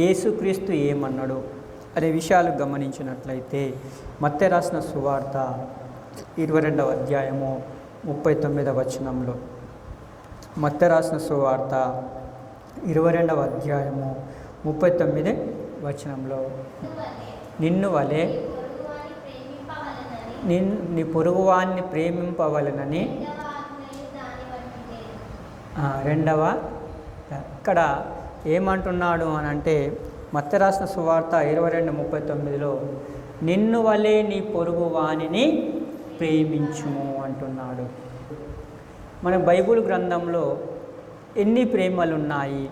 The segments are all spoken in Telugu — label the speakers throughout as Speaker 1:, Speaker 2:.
Speaker 1: యేసుక్రీస్తు ఏమన్నాడు అనే విషయాలు గమనించినట్లయితే మత్తె రాసిన సువార్త ఇరవై రెండవ అధ్యాయము ముప్పై తొమ్మిదవ వచనంలో. మత్తె రాసిన సువార్త ఇరవై రెండవ అధ్యాయము ముప్పై తొమ్మిది వచనంలో. నిన్ను వలె నిన్ నీ పొరుగువాన్ని ప్రేమింపవలనని. రెండవ ఇక్కడ ఏమంటున్నాడు అని అంటే మత్త రాసిన సువార్త ఇరవై రెండు ముప్పై తొమ్మిదిలో నిన్ను వలే నీ పొరుగు వాణిని ప్రేమించుము అంటున్నాడు. మన బైబిల్ గ్రంథంలో ఎన్ని ప్రేమలు ఉన్నాయి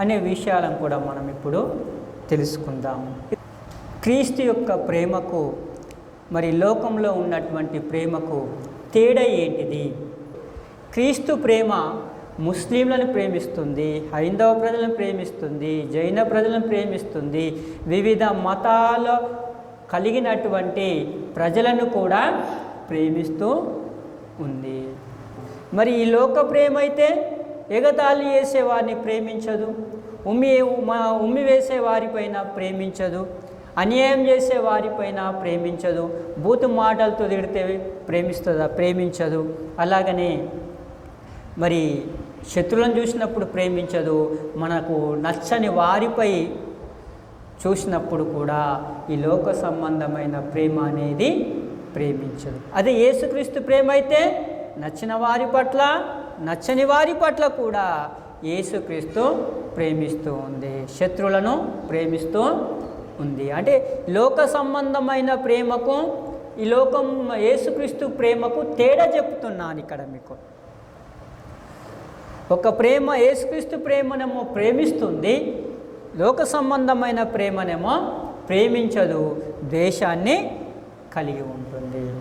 Speaker 1: అనే విషయాలను కూడా మనం ఇప్పుడు తెలుసుకుందాము. క్రీస్తు యొక్క ప్రేమకు మరి లోకంలో ఉన్నటువంటి ప్రేమకు తేడా ఏంటిది? క్రీస్తు ప్రేమ ముస్లింలను ప్రేమిస్తుంది హైందవ ప్రజలను ప్రేమిస్తుంది జైన ప్రజలను ప్రేమిస్తుంది వివిధ మతాల కలిగినటువంటి ప్రజలను కూడా ప్రేమిస్తూ ఉంది. మరి ఈ లోక ప్రేమ అయితే ఎగతాళి చేసే వారిని ప్రేమించదు ఉమ్మి మా ఉమ్మి వేసే వారిపైన ప్రేమించదు అన్యాయం చేసే వారిపైన ప్రేమించదు బూతు మాటలతో తిడితే ప్రేమిస్తుందా ప్రేమించదు. అలాగనే మరి శత్రులను చూసినప్పుడు ప్రేమించదు మనకు నచ్చని వారిపై చూసినప్పుడు కూడా ఈ లోక సంబంధమైన ప్రేమ అనేది ప్రేమించదు. అదే యేసుక్రీస్తు ప్రేమ అయితే నచ్చిన వారి పట్ల నచ్చని వారి పట్ల కూడా యేసుక్రీస్తు ప్రేమిస్తూ ఉంది. శత్రువులను ప్రేమిస్తూ ఉంది. అంటే లోక సంబంధమైన ప్రేమకు ఈ లోకం యేసుక్రీస్తు ప్రేమకు తేడా చెప్తున్నాను ఇక్కడ మీకు. ఒక ప్రేమ యేసుక్రీస్తు ప్రేమనేమో ప్రేమిస్తుంది లోక సంబంధమైన ప్రేమనేమో ప్రేమించదు ద్వేషాన్ని కలిగి ఉంటుంది.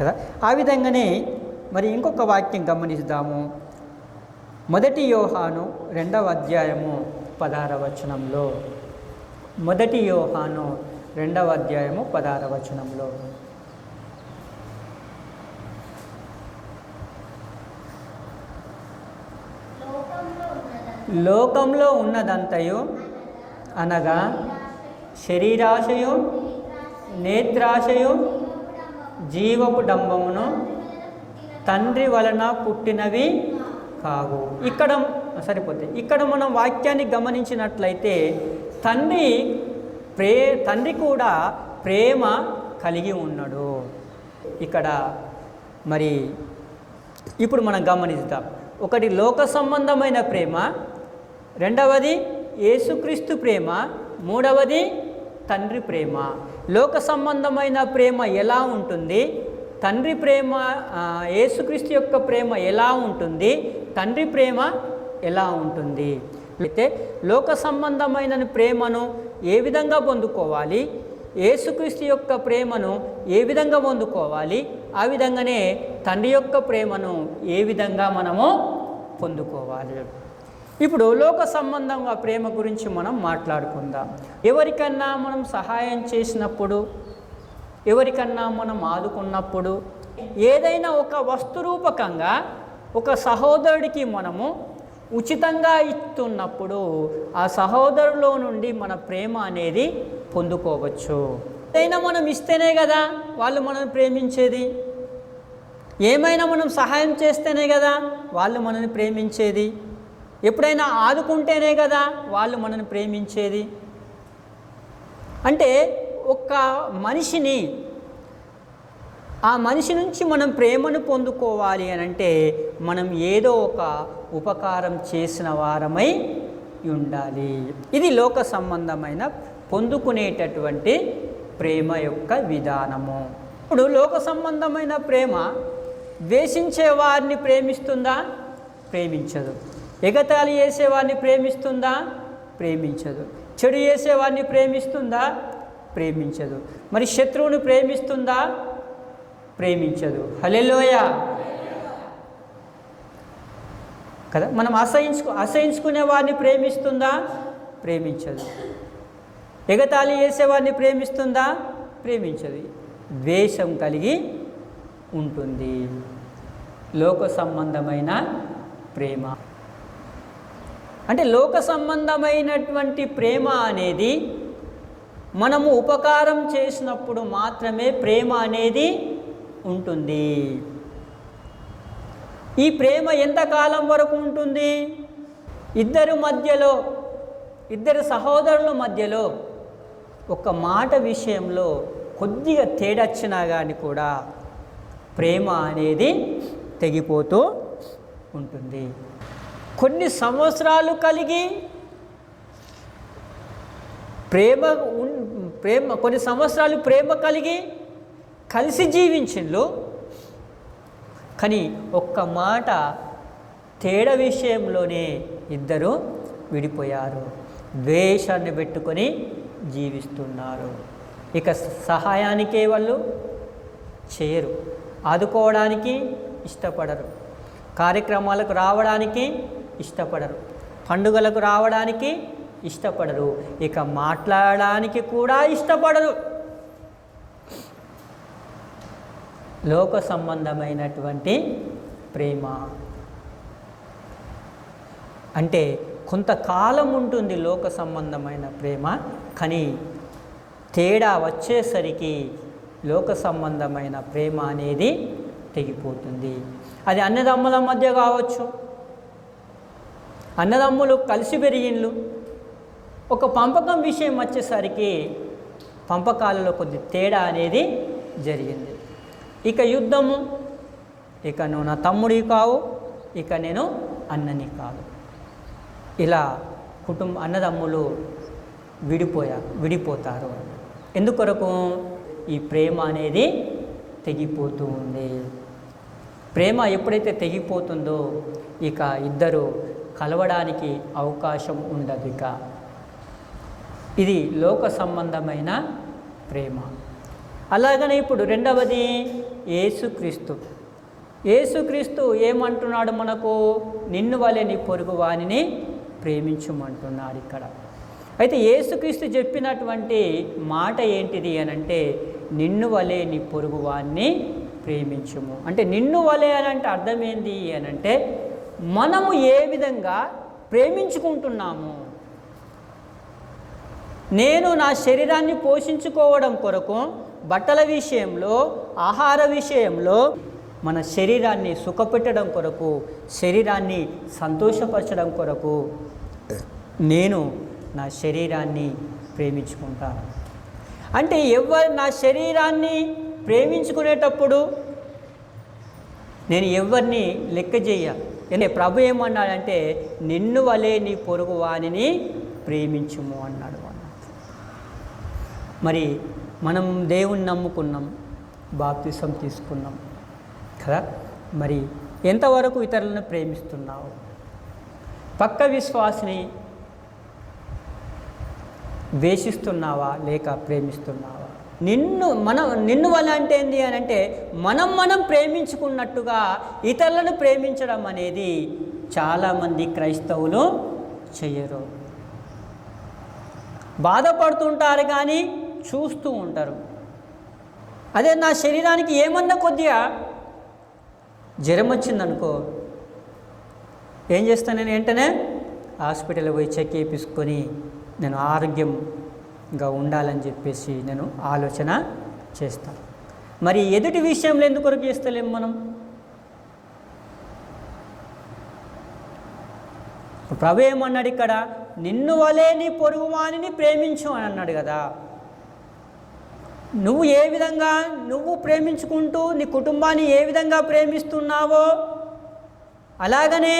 Speaker 1: కదా? ఆ విధంగానే మరి ఇంకొక వాక్యం గమనిస్తాము మొదటి యోహాను రెండవ అధ్యాయము పదహార వచనంలో. మొదటి యోహాను రెండవ అధ్యాయము పదహార వచనంలో. లోకంలో ఉన్నదంతయు అనగా శరీరాశయు నేత్రాశయు జీవపు డంబమును తండ్రి వలన పుట్టినవి కావు. ఇక్కడ సరిపోతే ఇక్కడ మనం వాక్యాన్ని గమనించినట్లయితే తండ్రి ప్రే తండ్రి కూడా ప్రేమ కలిగి ఉన్నాడు. ఇక్కడ మరి ఇప్పుడు మనం గమనిస్తాం ఒకటి లోక సంబంధమైన ప్రేమ రెండవది యేసుక్రీస్తు ప్రేమ మూడవది తండ్రి ప్రేమ. లోక సంబంధమైన ప్రేమ ఎలా ఉంటుంది? తండ్రి ప్రేమ ఏసుక్రీస్తు యేసుక్రీస్తు యొక్క ప్రేమ ఎలా ఉంటుంది? తండ్రి ప్రేమ ఎలా ఉంటుంది? అయితే లోక సంబంధమైన ప్రేమను ఏ విధంగా పొందుకోవాలి? యేసుక్రీస్తు యొక్క ప్రేమను ఏ విధంగా పొందుకోవాలి? ఆ విధంగానే తండ్రి యొక్క ప్రేమను ఏ విధంగా మనము పొందుకోవాలి. ఇప్పుడు లోక సంబంధంగా ప్రేమ గురించి మనం మాట్లాడుకుందాం. ఎవరికన్నా మనం సహాయం చేసినప్పుడు ఎవరికన్నా మనం ఆదుకున్నప్పుడు ఏదైనా ఒక వస్తురూపకంగా ఒక సహోదరుడికి మనము ఉచితంగా ఇస్తున్నప్పుడు ఆ సహోదరులో నుండి మన ప్రేమ అనేది పొందుకోవచ్చు. ఏదైనా మనం ఇస్తేనే కదా వాళ్ళు మనం ప్రేమించేది. ఏమైనా మనం సహాయం చేస్తేనే కదా వాళ్ళు మనల్ని ప్రేమించేది. ఎప్పుడైనా ఆదుకుంటేనే కదా వాళ్ళు మనల్ని ప్రేమించేది. అంటే ఒక మనిషిని ఆ మనిషి నుంచి మనం ప్రేమను పొందుకోవాలి అని అంటే మనం ఏదో ఒక ఉపకారం చేసిన వారమై ఉండాలి. ఇది లోక సంబంధమైన పొందుకునేటటువంటి ప్రేమ యొక్క విధానము. ఇప్పుడు లోక సంబంధమైన ప్రేమ ద్వేషించే వారిని ప్రేమిస్తుందా? ప్రేమించదు. ఎగతాళి చేసేవారిని ప్రేమిస్తుందా? ప్రేమించదు. చెడు చేసేవారిని ప్రేమిస్తుందా? ప్రేమించదు. మరి శత్రువుని ప్రేమిస్తుందా? ప్రేమించదు. హలెలోయ కదా? మనం అసహించుకు అసహించుకునే వారిని ప్రేమిస్తుందా? ప్రేమించదు. ఎగతాళి చేసేవారిని ప్రేమిస్తుందా? ప్రేమించదు. ద్వేషం కలిగి ఉంటుంది. లోక సంబంధమైన ప్రేమ. అంటే లోక సంబంధమైనటువంటి ప్రేమ అనేది మనము ఉపకారం చేసినప్పుడు మాత్రమే ప్రేమ అనేది ఉంటుంది. ఈ ప్రేమ ఎంతకాలం వరకు ఉంటుంది? ఇద్దరు మధ్యలో ఇద్దరు సహోదరుల మధ్యలో ఒక మాట విషయంలో కొద్దిగా తేడొచ్చినా కానీ కూడా ప్రేమ అనేది తెగిపోతూ ఉంటుంది. కొన్ని సంవత్సరాలు కలిగి ప్రేమ ప్రేమ కొన్ని సంవత్సరాలు ప్రేమ కలిగి కలిసి జీవించిండ్లు. కానీ ఒక్క మాట తేడా విషయంలోనే ఇద్దరు విడిపోయారు. ద్వేషాన్ని పెట్టుకొని జీవిస్తున్నారు. ఇక సహాయానికే వాళ్ళు చేయరు. ఆదుకోవడానికి ఇష్టపడరు. కార్యక్రమాలకు రావడానికి ఇష్టపడరు. పండుగలకు రావడానికి ఇష్టపడరు. ఇక మాట్లాడడానికి కూడా ఇష్టపడరు. లోక సంబంధమైనటువంటి ప్రేమ. అంటే కొంతకాలం ఉంటుంది లోక సంబంధమైన ప్రేమ కానీ తేడా వచ్చేసరికి లోక సంబంధమైన ప్రేమ అనేది తెగిపోతుంది. అది అన్నదమ్ముల మధ్య కావచ్చు అన్నదమ్ములు కలిసి పెరిగిండ్లు ఒక పంపకం విషయం వచ్చేసరికి పంపకాలలో కొద్ది తేడా అనేది జరిగింది. ఇక యుద్ధము ఇక నువ్వు నా తమ్ముడి కావు ఇక నేను అన్నని కాదు. ఇలా కుటుంబ అన్నదమ్ములు విడిపోయా విడిపోతారు. ఎందుకొరకు? ఈ ప్రేమ అనేది తెగిపోతూ ఉంది. ప్రేమ ఎప్పుడైతే తెగిపోతుందో ఇక ఇద్దరు కలవడానికి అవకాశం ఉండదు ఇక. ఇది లోక సంబంధమైన ప్రేమ. అలాగనే ఇప్పుడు రెండవది ఏసుక్రీస్తు ఏసుక్రీస్తు ఏమంటున్నాడు మనకు? నిన్ను వలె నీ పొరుగు వానిని ప్రేమించమంటున్నాడు ఇక్కడ. అయితే ఏసుక్రీస్తు చెప్పినటువంటి మాట ఏంటిది అని అంటే నిన్ను వలే నీ పొరుగు వాన్ని ప్రేమించుము. అంటే నిన్ను వలే అని అంటే అర్థం ఏంది అని అంటే మనము ఏ విధంగా ప్రేమించుకుంటున్నాము? నేను నా శరీరాన్ని పోషించుకోవడం కొరకు బట్టల విషయంలో ఆహార విషయంలో మన శరీరాన్ని సుఖపెట్టడం కొరకు శరీరాన్ని సంతోషపరచడం కొరకు నేను నా శరీరాన్ని ప్రేమించుకుంటాను. అంటే ఎవరు నా శరీరాన్ని ప్రేమించుకునేటప్పుడు నేను ఎవరిని లెక్క చేయ అంటే ప్రభు ఏమన్నాడంటే నిన్ను వలే నీ పొరుగు వాణిని ప్రేమించుము అన్నాడు అన్నాడు మరి మనం దేవుణ్ణి నమ్ముకున్నాం బాప్తిసం తీసుకున్నాం కదా? మరి ఎంతవరకు ఇతరులను ప్రేమిస్తున్నావు? పక్క విశ్వాసిని ద్వేషిస్తున్నావా లేక ప్రేమిస్తున్నావా? నిన్ను మనం నిన్ను వల్ల అంటే ఏంది అని అంటే మనం మనం ప్రేమించుకున్నట్టుగా ఇతరులను ప్రేమించడం అనేది చాలామంది క్రైస్తవులు చేయరు బాధపడుతుంటారు కానీ చూస్తూ ఉంటారు. అదే నా శరీరానికి ఏమన్నా కొద్దిగా జ్వరం వచ్చిందనుకో ఏం చేస్తాను నేను వెంటనే? హాస్పిటల్ పోయి చెక్ చేయించుకొని నేను ఆరోగ్యంగా ఉండాలని చెప్పేసి నేను ఆలోచన చేస్తాను మరి ఎదుటి విషయంలో ఎందుకొరకు చేస్తలేం మనం? ప్రభు ఏమన్నాడు ఇక్కడ? నిన్ను వలే నీ పొరుగుమానిని ప్రేమించు అని అన్నాడు కదా. నువ్వు ఏ విధంగా నువ్వు ప్రేమించుకుంటూ నీ కుటుంబాన్ని ఏ విధంగా ప్రేమిస్తున్నావో అలాగనే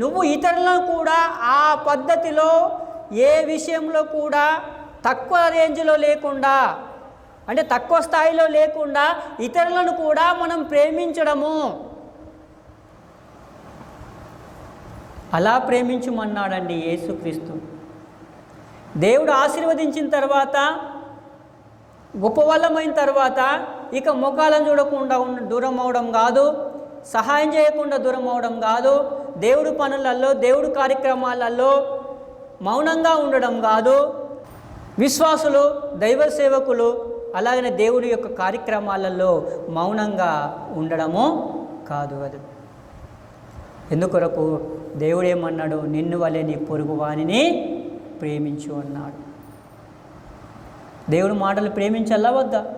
Speaker 1: నువ్వు ఇతరులను కూడా ఆ పద్ధతిలో ఏ విషయంలో కూడా తక్కువ రేంజ్లో లేకుండా అంటే తక్కువ స్థాయిలో లేకుండా ఇతరులను కూడా మనం ప్రేమించడము. అలా ప్రేమించమన్నాడండి యేసుక్రీస్తు. దేవుడు ఆశీర్వదించిన తర్వాత గొప్పవల్లమైన తర్వాత ఇక ముఖాలను చూడకుండా దూరం అవడం కాదు. సహాయం చేయకుండా దూరం అవడం కాదు దేవుడు పనులలో దేవుడు కార్యక్రమాలలో మౌనంగా ఉండడం కాదు. విశ్వాసులు దైవ సేవకులు అలాగనే దేవుడి యొక్క కార్యక్రమాలలో మౌనంగా ఉండడము కాదు అది. ఎందుకొరకు? దేవుడు ఏమన్నాడు? నిన్ను వలె నీ పొరుగు వాణిని ప్రేమించు అన్నాడు. దేవుడు మాటలు ప్రేమించల్లా వద్దా?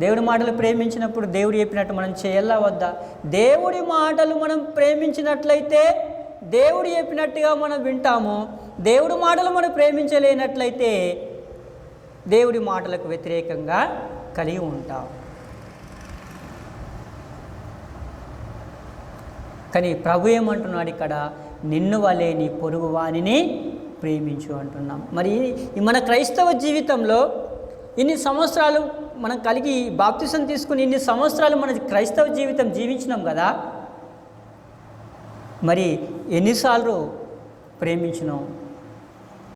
Speaker 1: దేవుడి మాటలు ప్రేమించినప్పుడు దేవుడు చెప్పినట్టు మనం చేయాలా వద్దా? దేవుడి మాటలు మనం ప్రేమించినట్లయితే దేవుడు చెప్పినట్టుగా మనం వింటాము. దేవుడి మాటలు మనం ప్రేమించలేనట్లయితే దేవుడి మాటలకు వ్యతిరేకంగా కలిగి ఉంటాం. కానీ ప్రభు ఏమంటున్నాడు ఇక్కడ? నిన్ను వలే నీ పొరుగు వాణిని ప్రేమించు అంటున్నాం. మరి మన క్రైస్తవ జీవితంలో ఇన్ని సంవత్సరాలు మనం కలిగి బాప్తిసం తీసుకుని ఇన్ని సంవత్సరాలు మన క్రైస్తవ జీవితం జీవించినాం కదా. మరి ఎన్నిసార్లు ప్రేమించినాం?